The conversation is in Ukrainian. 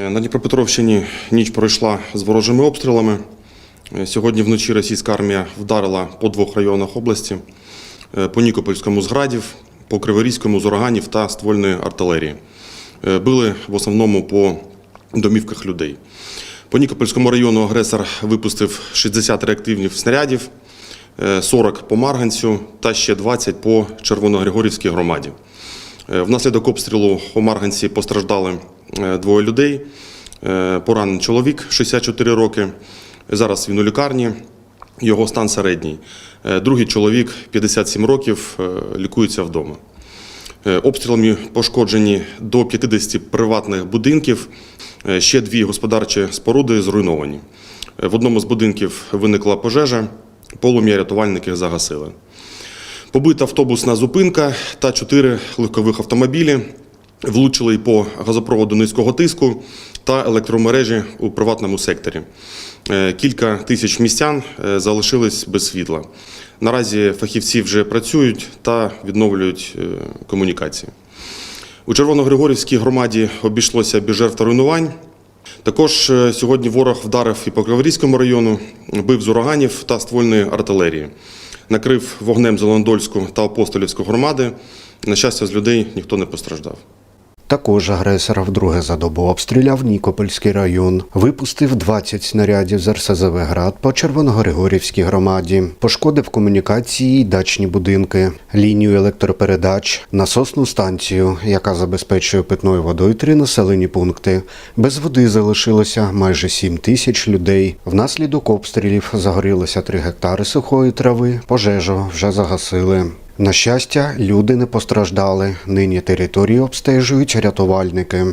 Е, На Дніпропетровщині ніч пройшла з ворожими обстрілами. Е, Сьогодні вночі російська армія вдарила по двох районах області: е, по Нікопольському з градів, по Криворізькому з ураганів та ствольної артилерії. Били в основному по домівках людей. По Нікопольському району агресор випустив 60 реактивних снарядів, е, 40 по Марганцю та ще 20 по Червоногригорівській громаді. Внаслідок обстрілу у Марганці постраждали двоє людей. Е, Поранений чоловік 64 роки. Зараз він у лікарні. Його стан середній. Е, Другий чоловік 57 років, е, лікується вдома. Е, Обстрілами пошкоджені до 50 приватних будинків. Е, Ще дві господарчі споруди зруйновані. Е, В одному з будинків виникла пожежа, полум'я рятувальники загасили. Побита автобусна зупинка та чотири легкових автомобілі влучили й по газопроводу низького тиску та електромережі у приватному секторі. Е, Кілька тисяч містян е, залишились без світла. Наразі фахівці вже працюють та відновлюють е, комунікації. У Червоногригорівській громаді обійшлося без жертв руйнувань. Також сьогодні ворог вдарив і по Криворізькому району, бив з ураганів та ствольної артилерії. Накрив вогнем Зеландольську та Апостолівську громади. На щастя, з людей ніхто не постраждав. Також агресор вдруге за добу обстріляв Нікопольський район, випустив 20 снарядів з РСЗВ «Град» по Червоногригорівській громаді, пошкодив комунікації й дачні будинки, лінію електропередач, насосну станцію, яка забезпечує питною водою три населені пункти. Без води залишилося майже 7 тисяч людей. Внаслідок обстрілів загорілося 3 гектари сухої трави, пожежу вже загасили. На щастя, люди не постраждали. Нині територію обстежують рятувальники.